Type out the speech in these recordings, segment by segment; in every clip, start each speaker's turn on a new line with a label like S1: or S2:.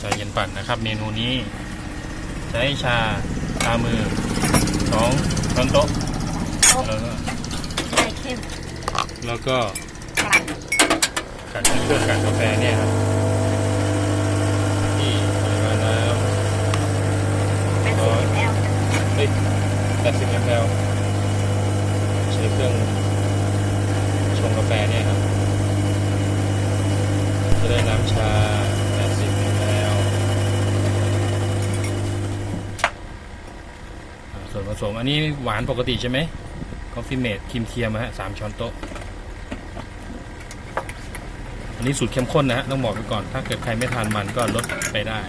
S1: ชาเย็นปั่นนะครับ เมนูนี้ ใช้ชาชามือสองช้อนโต๊ะ
S2: โต๊ะ
S1: แล้วก็
S2: ใช่เข้ม
S1: แล้วก็
S2: กลั่น
S1: กัดเครื่องกัดกาแฟเนี่ยครับที่ปริมาณน้
S2: แปดสิบแอลำ
S1: เฮ้ย80 ml ใช้เครื่องชงกาแฟเนี่ยครับจะได้น้ำชา 80 ml อ่า ส่วนผสมอันนี้หวานปกติใช่ไหมคอฟฟี่เมดครีมเทียมฮะสามช้อนโต๊ะ อันนี้สูตรเข้มข้นนะฮะต้องบอกไปก่อน ถ้าเกิดใครไม่ทานมันก็ลดไปได้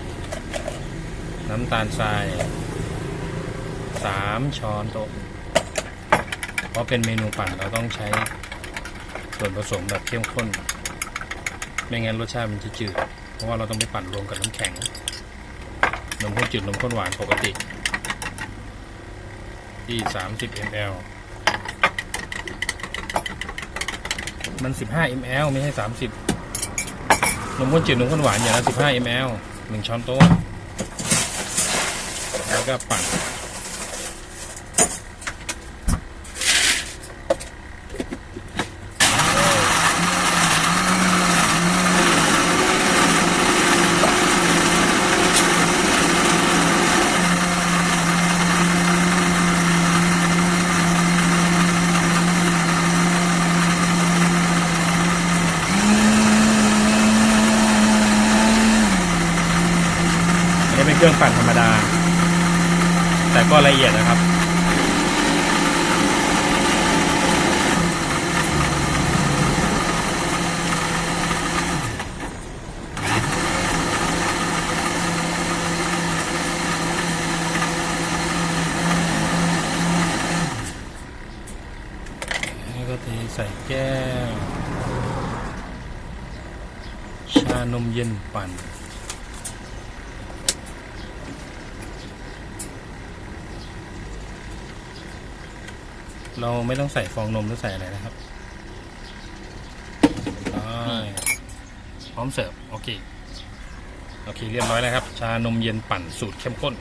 S1: น้ำตาลทรายสามช้อนโต๊ะ เพราะเป็นเมนูปั่นเราต้องใช้ส่วนผสมแบบเข้มข้น ไม่งั้นรสชาติมันจะจืด เพราะว่าเราต้องไปปั่นรวมกับน้ำแข็งนมข้นจืดนมข้นหวานปกติ ที่ 30 ml มัน 15 ml ไม่ใช่ 30 นมข้นจืดนมข้นหวานอย่างละ 15 ml หนึ่งช้อนโต๊ะ แล้วก็ปั่น อันนี้เป็นเครื่องปั่นธรรมดา แต่ก็ละเอียดนะครับ แล้วก็เทใส่แก้ว ชานมเย็นปั่น เราไม่ต้องใส่ฟองนมหรือใส่อะไรนะครับพร้อมเสิร์ฟโอเคโอเคเรียบร้อยแล้วครับ ชานมเย็นปั่นสูตรเข้มข้น